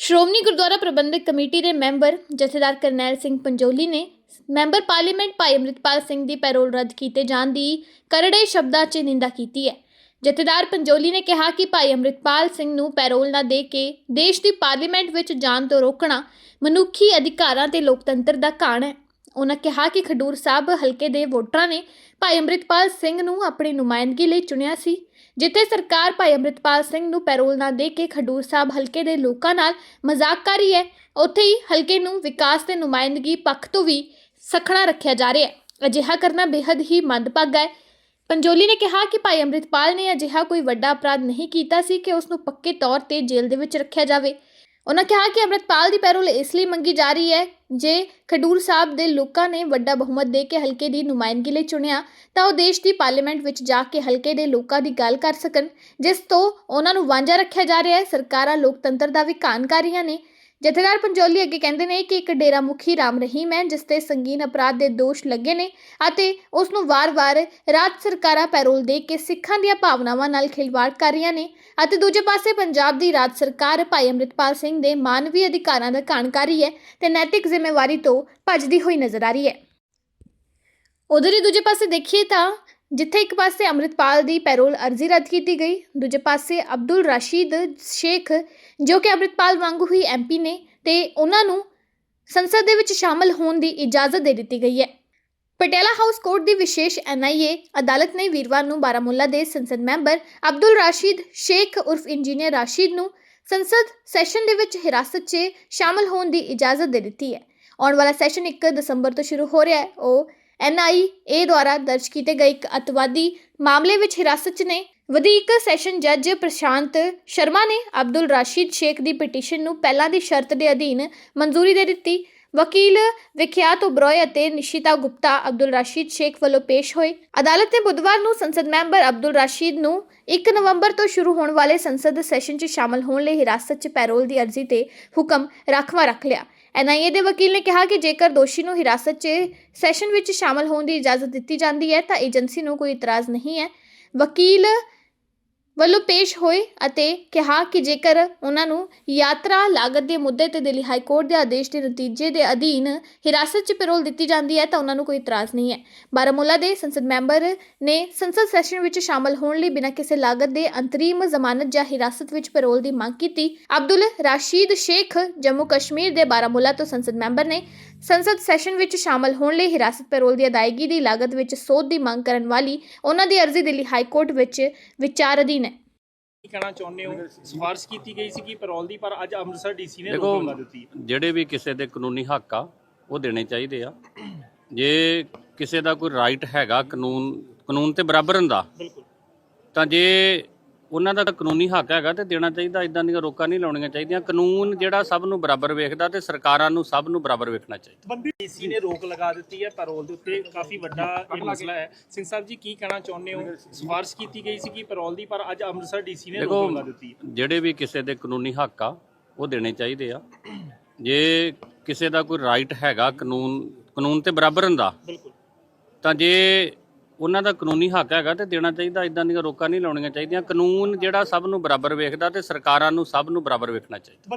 ਸ਼੍ਰੋਮਣੀ ਗੁਰਦੁਆਰਾ ਪ੍ਰਬੰਧਕ committee ਦੇ member Jathedar Karnail Singh Panjoli ਨੇ member parliament ਭਾਈ ਅੰਮ੍ਰਿਤਪਾਲ ਸਿੰਘ ਦੀ parole ਰੱਦ ਕੀਤੇ ਜਾਣ ਦੀ ਕਰੜੇ ਸ਼ਬਦਾਂ 'ਚ ਨਿੰਦਾ ਕੀਤੀ ਹੈ। ਜਥੇਦਾਰ ਪੰਜੋਲੀ ਨੇ ਕਿਹਾ ਕਿ ਭਾਈ ਅੰਮ੍ਰਿਤਪਾਲ ਸਿੰਘ ਨੂੰ ਪੈਰੋਲ ਨਾ ਦੇ ਕੇ ਦੇਸ਼ ਦੀ ਪਾਰਲੀਮੈਂਟ ਵਿੱਚ ਜਾਣ ਤੋਂ ਰੋਕਣਾ ਮਨੁੱਖੀ ਅਧਿਕਾਰਾਂ ਤੇ ਲੋਕਤੰਤਰ ਦਾ ਘਾਣ ਹੈ। ਉਹਨਾਂ ਕਿਹਾ ਕਿ ਖਡੂਰ ਸਾਹਿਬ ਹਲਕੇ ਦੇ ਵੋਟਰਾਂ ਨੇ ਭਾਈ ਅੰਮ੍ਰਿਤਪਾਲ ਸਿੰਘ ਨੂੰ ਆਪਣੀ ਨੁਮਾਇੰਦਗੀ ਲਈ ਚੁਣਿਆ ਸੀ। ਜਿੱਥੇ ਸਰਕਾਰ ਭਾਈ ਅੰਮ੍ਰਿਤਪਾਲ ਸਿੰਘ ਨੂੰ ਪੈਰੋਲ ਨਾ ਦੇ ਕੇ ਖਡੂਰ ਸਾਹਿਬ ਹਲਕੇ ਦੇ ਲੋਕਾਂ ਨਾਲ ਮਜ਼ਾਕ ਕਰ ਰਹੀ ਹੈ, ਉੱਥੇ ਹੀ ਹਲਕੇ ਨੂੰ ਵਿਕਾਸ ਤੇ ਨੁਮਾਇੰਦਗੀ ਪੱਖ ਤੋਂ ਵੀ ਸਖਣਾ ਰੱਖਿਆ ਜਾ ਰਿਹਾ ਹੈ। ਅਜਿਹਾ ਕਰਨਾ ਬੇहद ਹੀ ਮੰਦਭਾਗਾ ਹੈ। ਪੰਜੋਲੀ ਨੇ ਕਿਹਾ ਕਿ ਭਾਈ ਅੰਮ੍ਰਿਤਪਾਲ ਨੇ ਅਜਿਹਾ ਕੋਈ ਵੱਡਾ ਅਪਰਾਧ ਨਹੀਂ ਕੀਤਾ ਸੀ ਕਿ ਉਸ ਨੂੰ ਪੱਕੇ ਤੌਰ ਤੇ ਜੇਲ੍ਹ ਦੇ ਵਿੱਚ ਰੱਖਿਆ ਜਾਵੇ। ਉਹਨਾਂ ਕਿਹਾ ਕਿ ਅੰਮ੍ਰਿਤਪਾਲ ਦੀ ਪੈਰੋਲ ਇਸ ਲਈ ਮੰਗੀ ਜਾ ਰਹੀ ਹੈ, ਜੇ ਖਡੂਰ ਸਾਹਿਬ ਦੇ ਲੋਕਾਂ ਨੇ ਵੱਡਾ ਬਹੁਮਤ ਦੇ ਕੇ ਹਲਕੇ ਦੀ ਨੁਮਾਇੰਦਗੀ ਲਈ ਚੁਣਿਆ, ਤਾਂ ਉਹ ਦੇਸ਼ ਦੀ ਪਾਰਲੀਮੈਂਟ ਵਿੱਚ ਜਾ ਕੇ ਹਲਕੇ ਦੇ ਲੋਕਾਂ ਦੀ ਗੱਲ ਕਰ ਸਕਣ, ਜਿਸ ਤੋਂ ਉਹਨਾਂ ਨੂੰ ਵਾਂਝਾ ਰੱਖਿਆ ਜਾ ਰਿਹਾ ਹੈ। ਸਰਕਾਰਾਂ, ਲੋਕਤੰਤਰ ਦਾ ਵੀ ਘਾਣ ਕਰ ਰਹੀਆਂ ਨੇ। ਜਥੇਦਾਰ ਪੰਜੋਲੀ ਅੱਗੇ ਕਹਿੰਦੇ ਨੇ ਕਿ ਇੱਕ ਡੇਰਾ ਮੁਖੀ ਰਾਮ ਰਹੀਮ ਹੈ, ਜਿਸ ਤੇ ਸੰਗੀਨ ਅਪਰਾਧ ਦੇ ਦੋਸ਼ ਲੱਗੇ ਨੇ ਅਤੇ ਉਸ ਨੂੰ ਵਾਰ-ਵਾਰ ਰਾਜ ਸਰਕਾਰਾਂ ਪੈਰੋਲ ਦੇ ਕੇ ਸਿੱਖਾਂ ਦੀਆਂ ਭਾਵਨਾਵਾਂ ਨਾਲ ਖਿਲਵਾੜ ਕਰ ਰਹੀਆਂ ਨੇ ਅਤੇ ਦੂਜੇ ਪਾਸੇ ਪੰਜਾਬ ਦੀ ਰਾਜ ਸਰਕਾਰ ਭਾਈ ਅੰਮ੍ਰਿਤਪਾਲ ਸਿੰਘ ਦੇ ਮਾਨਵੀ ਅਧਿਕਾਰਾਂ ਦਾ ਘਾਣ ਕਰ ਰਹੀ ਹੈ ਤੇ ਨੈਤਿਕ ਜ਼ਿੰਮੇਵਾਰੀ ਤੋਂ ਭੱਜਦੀ ਹੋਈ ਨਜ਼ਰ ਆ ਰਹੀ ਹੈ। ਉਧਰ ਹੀ ਦੂਜੇ ਪਾਸੇ ਦੇਖੀਏ ਤਾਂ ਜਿੱਥੇ ਇੱਕ ਪਾਸੇ ਅੰਮ੍ਰਿਤਪਾਲ ਦੀ ਪੈਰੋਲ ਅਰਜ਼ੀ ਰੱਦ ਕੀਤੀ ਗਈ, ਦੂਜੇ ਪਾਸੇ ਅਬਦੁਲ ਰਾਸ਼ੀਦ ਸ਼ੇਖ, ਜੋ ਕਿ ਅੰਮ੍ਰਿਤਪਾਲ ਵਾਂਗੂ ਹੀ ਐਮਪੀ ਨੇ ਤੇ ਉਹਨਾਂ ਨੂੰ ਸੰਸਦ ਦੇ ਵਿੱਚ ਸ਼ਾਮਲ ਹੋਣ ਦੀ ਇਜਾਜ਼ਤ ਦੇ ਦਿੱਤੀ ਗਈ ਹੈ। ਪਟਿਆਲਾ ਹਾਊਸ ਕੋਰਟ ਦੀ ਵਿਸ਼ੇਸ਼ ਐਨਆਈਏ ਅਦਾਲਤ ਨੇ ਵੀਰਵਾਰ ਨੂੰ ਬਾਰਾਮੂਲਾ ਦੇ ਸੰਸਦ ਮੈਂਬਰ ਅਬਦੁਲ ਰਾਸ਼ੀਦ ਸ਼ੇਖ ਉਰਫ ਇੰਜੀਨੀਅਰ ਰਾਸ਼ੀਦ ਨੂੰ ਸੰਸਦ ਸੈਸ਼ਨ ਦੇ ਵਿੱਚ ਹਿਰਾਸਤ 'ਚ ਸ਼ਾਮਲ ਹੋਣ ਦੀ ਇਜਾਜ਼ਤ ਦੇ ਦਿੱਤੀ ਹੈ। ਆਉਣ ਵਾਲਾ ਸੈਸ਼ਨ 1 ਦਸੰਬਰ ਤੋਂ ਸ਼ੁਰੂ ਹੋ ਰਿਹਾ ਹੈ। ਉਹ ਐਨਆਈਏ ਦੁਆਰਾ ਦਰਜ ਕੀਤੇ ਗਏ ਇੱਕ ਅਤਵਾਦੀ ਮਾਮਲੇ ਵਿੱਚ ਹਿਰਾਸਤ 'ਚ ਨੇ। ਵਧੀਕ ਸੈਸ਼ਨ ਜੱਜ ਪ੍ਰਸ਼ਾਂਤ ਸ਼ਰਮਾ ਨੇ ਅਬਦੁਲ ਰਾਸ਼ੀਦ ਸ਼ੇਖ ਦੀ ਪਟੀਸ਼ਨ ਨੂੰ ਪਹਿਲਾਂ ਦੀ ਸ਼ਰਤ ਦੇ ਅਧੀਨ ਮਨਜ਼ੂਰੀ ਦੇ ਦਿੱਤੀ। ਵਕੀਲ ਵਿਖਿਆਤ ਉਬਰੋਏ ਅਤੇ ਨਿਸ਼ਿਤਾ ਗੁਪਤਾ ਅਬਦੁਲ ਰਾਸ਼ੀਦ ਸ਼ੇਖ ਵੱਲੋਂ ਪੇਸ਼ ਹੋਏ। ਅਦਾਲਤ ਨੇ ਬੁੱਧਵਾਰ ਨੂੰ ਸੰਸਦ ਮੈਂਬਰ ਅਬਦੁਲ ਰਾਸ਼ੀਦ ਨੂੰ 1 ਨਵੰਬਰ ਤੋਂ ਸ਼ੁਰੂ ਹੋਣ ਵਾਲੇ ਸੰਸਦ ਸੈਸ਼ਨ 'ਚ ਸ਼ਾਮਲ ਹੋਣ ਲਈ ਹਿਰਾਸਤ 'ਚ ਪੈਰੋਲ ਦੀ ਅਰਜ਼ੀ ਤੇ ਹੁਕਮ ਰਾਖਵਾ ਰੱਖ ਲਿਆ। ਐਨਆਈਏ ਦੇ ਵਕੀਲ ਨੇ ਕਿਹਾ ਕਿ ਜੇਕਰ ਦੋਸ਼ੀ ਨੂੰ ਹਿਰਾਸਤ 'ਚ ਸੈਸ਼ਨ ਵਿੱਚ ਸ਼ਾਮਲ ਹੋਣ ਦੀ ਇਜਾਜ਼ਤ ਦਿੱਤੀ ਜਾਂਦੀ ਹੈ, ਤਾਂ ਏਜੰਸੀ ਨੂੰ ਕੋਈ ਇਤਰਾਜ਼ ਨਹੀਂ ਹੈ। ਵਕੀਲ ਵੱਲੋਂ ਪੇਸ਼ ਹੋਏ ਅਤੇ ਕਿਹਾ ਕਿ ਜੇਕਰ ਉਹਨਾਂ ਨੂੰ ਯਾਤਰਾ ਲਾਗਤ ਦੇ ਮੁੱਦੇ ਤੇ ਦਿੱਲੀ ਹਾਈ ਕੋਰਟ ਦੇ ਆਦੇਸ਼ ਦੇ ਨਤੀਜੇ ਦੇ ਅਧੀਨ ਹਿਰਾਸਤ 'ਚ ਪੈਰੋਲ ਦਿੱਤੀ ਜਾਂਦੀ ਹੈ ਤਾਂ ਉਹਨਾਂ ਨੂੰ ਕੋਈ ਇਤਰਾਜ਼ ਨਹੀਂ ਹੈ। ਬਾਰਾਮੂਲਾ ਦੇ ਸੰਸਦ ਮੈਂਬਰ ਨੇ ਸੰਸਦ ਸੈਸ਼ਨ ਵਿੱਚ ਸ਼ਾਮਲ ਹੋਣ ਲਈ ਬਿਨਾਂ ਕਿਸੇ ਲਾਗਤ ਦੇ ਅੰਤਰੀਮ ਜ਼ਮਾਨਤ ਜਾਂ ਹਿਰਾਸਤ ਵਿੱਚ ਪੈਰੋਲ ਦੀ ਮੰਗ ਕੀਤੀ। ਅਬਦੁਲ ਰਾਸ਼ੀਦ ਸ਼ੇਖ ਜੰਮੂ ਕਸ਼ਮੀਰ ਦੇ ਬਾਰਾਮੂਲਾ ਤੋਂ ਸੰਸਦ ਮੈਂਬਰ ਨੇ ਸੰਸਦ ਸੈਸ਼ਨ ਵਿੱਚ ਸ਼ਾਮਲ ਹੋਣ ਲਈ ਹਿਰਾਸਤ ਪੈਰੋਲ ਦੀ ਅਦਾਇਗੀ ਦੀ ਲਾਗਤ ਵਿੱਚ ਸੋਧ ਦੀ ਮੰਗ ਕਰਨ ਵਾਲੀ ਉਹਨਾਂ ਦੀ ਅਰਜ਼ੀ ਦਿੱਲੀ ਹਾਈ ਕੋਰਟ ਵਿੱਚ ਵਿਚਾਰ ਅਧੀਨ ਹੈ। ਕੀ ਕਹਿਣਾ ਚਾਹੁੰਦੇ ਹੋ? ਸਿਫਾਰਿਸ਼ ਕੀਤੀ ਗਈ ਸੀ ਕਿ ਪੈਰੋਲ ਦੀ ਪਰ ਅੱਜ ਅੰਮ੍ਰਿਤਸਰ ਡੀਸੀ ਨੇ ਦੇਖੋ ਰੋਕ ਲਗਾ ਦਿੱਤੀ। ਜਿਹੜੇ ਵੀ ਕਿਸੇ ਦੇ ਕਾਨੂੰਨੀ ਹੱਕ ਆ ਉਹ ਦੇਣੇ ਚਾਹੀਦੇ ਆ। ਜੇ ਕਿਸੇ ਦਾ ਕੋਈ ਰਾਈਟ ਹੈਗਾ ਕਾਨੂੰਨ ਕਾਨੂੰਨ ਤੇ ਬਰਾਬਰ ਹੁੰਦਾ ਬਿਲਕੁਲ। ਤਾਂ ਜੇ ਉਹਨਾਂ ਦਾ ਕਾਨੂੰਨੀ ਹੱਕ ਹੈਗਾ ਤੇ ਦੇਣਾ ਚਾਹੀਦਾ ਇਦਾਂ ਦੀਆਂ ਰੋਕਾਂ ਨਹੀਂ ਲਾਉਣੀਆਂ ਚਾਹੀਦੀਆਂ। ਕਾਨੂੰਨ ਜਿਹੜਾ ਸਭ ਨੂੰ ਬਰਾਬਰ ਵੇਖਦਾ ਤੇ ਸਰਕਾਰਾਂ ਨੂੰ ਸਭ ਨੂੰ ਬਰਾਬਰ ਵੇਖਣਾ ਚਾਹੀਦਾ। ਬੰਦੀ ਡੀਸੀ ਨੇ ਰੋਕ ਲਗਾ ਦਿੱਤੀ ਹੈ ਪੈਰੋਲ ਦੇ ਉੱਤੇ ਕਾਫੀ ਵੱਡਾ ਇਹ ਮਸਲਾ ਹੈ। ਸਿੰਘ ਸਾਹਿਬ ਜੀ ਕੀ ਕਹਿਣਾ ਚਾਹੁੰਦੇ ਹੋ? ਸਿਫਾਰਿਸ਼ ਕੀਤੀ ਗਈ ਸੀ ਕਿ ਪੈਰੋਲ ਦੀ ਪਰ ਅੱਜ ਅੰਮ੍ਰਿਤਸਰ ਡੀਸੀ ਨੇ ਰੋਕ ਲਗਾ ਦਿੱਤੀ ਜਿਹੜੇ ਵੀ ਕਿਸੇ ਦੇ ਕਾਨੂੰਨੀ ਹੱਕ ਆ ਉਹ ਦੇਣੇ ਚਾਹੀਦੇ ਆ। ਜੇ ਕਿਸੇ ਦਾ ਕੋਈ ਰਾਈਟ ਹੈਗਾ ਕਾਨੂੰਨ ਕਾਨੂੰਨ ਤੇ ਬਰਾਬਰ ਹੁੰਦਾ ਬਿਲਕੁਲ। ਤਾਂ ਜੇ ਉਹਨਾਂ ਦਾ ਕਾਨੂੰਨੀ ਹੱਕ ਹੈਗਾ ਤੇ ਦੇਣਾ ਚਾਹੀਦਾ ਇਦਾਂ ਦੀਆਂ ਰੋਕਾਂ ਨਹੀਂ ਲਾਉਣੀਆਂ ਚਾਹੀਦੀਆਂ। ਕਾਨੂੰਨ ਜਿਹੜਾ ਸਭ ਨੂੰ ਬਰਾਬਰ ਵੇਖਦਾ ਤੇ ਸਰਕਾਰਾਂ ਨੂੰ ਸਭ ਨੂੰ ਬਰਾਬਰ ਵੇਖਣਾ ਚਾਹੀਦਾ।